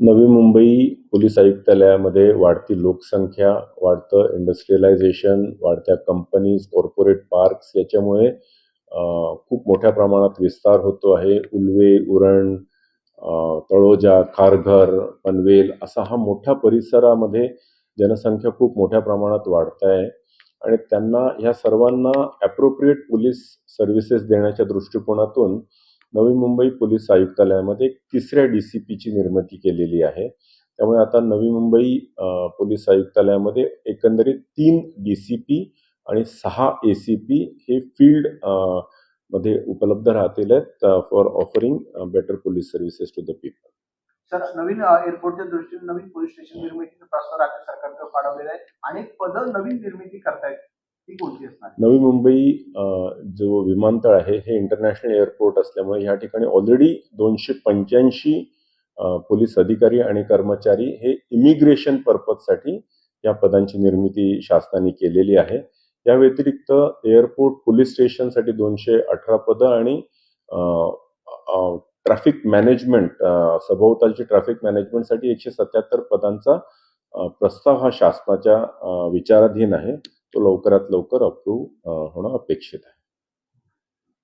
Navi Mumbai police आयुक्तालयामध्ये वाढती लोकसंख्या वाढतं इंडस्ट्रियलायझेशन वाढत्या कंपनीज कॉर्पोरेट पार्क्स याच्यामुळे खूप मोठ्या प्रमाणात विस्तार होतो आहे. उल्वे उरण तळोजा खारघर पनवेल असा हा मोठ्या परिसरामध्ये जनसंख्या खूप मोठ्या प्रमाणात वाढत आहे. आणि त्यांना ह्या सर्वांना ॲप्रोप्रिएट पोलीस सर्व्हिसेस देण्याच्या दृष्टिकोनातून नवी मुंबई पोलीस आयुक्तालयामध्ये तिसऱ्या डी सी पीची निर्मिती केलेली आहे. त्यामुळे आता नवी मुंबई पोलीस आयुक्तालयामध्ये एकंदरीत तीन डी सी पी आणि सहा ए सी पी हे फील्डमध्ये उपलब्ध राहतील आहेत for offering better police services to the people. Sir नवीन एअरपोर्टच्या दृष्टीने नवीन पोलीस स्टेशन निर्मितीचा प्रस्ताव राज्य सरकारकडे पाठवलेला आहे. अनेक पदं नवीन निर्मिती करतायत. नवी मुंबई जो विमानतळ आहे हे इंटरनॅशनल एअरपोर्ट असल्यामुळे या ठिकाणी ऑलरेडी दोनशे पंच्याऐंशी पोलीस अधिकारी आणि कर्मचारी हे इमिग्रेशन पर्पजसाठी या पदांची निर्मिती शासनाने केलेली आहे. या व्यतिरिक्त एअरपोर्ट पोलीस स्टेशनसाठी दोनशे अठरा पदं आणि ट्रॅफिक मॅनेजमेंट सभोवतालची ट्रॅफिक मॅनेजमेंटसाठी एकशे सत्याहत्तर पदांचा प्रस्ताव हा शासनाच्या विचाराधीन आहे. तो लवकरात लवकर अप्रूव्ह होणं अपेक्षित आहे.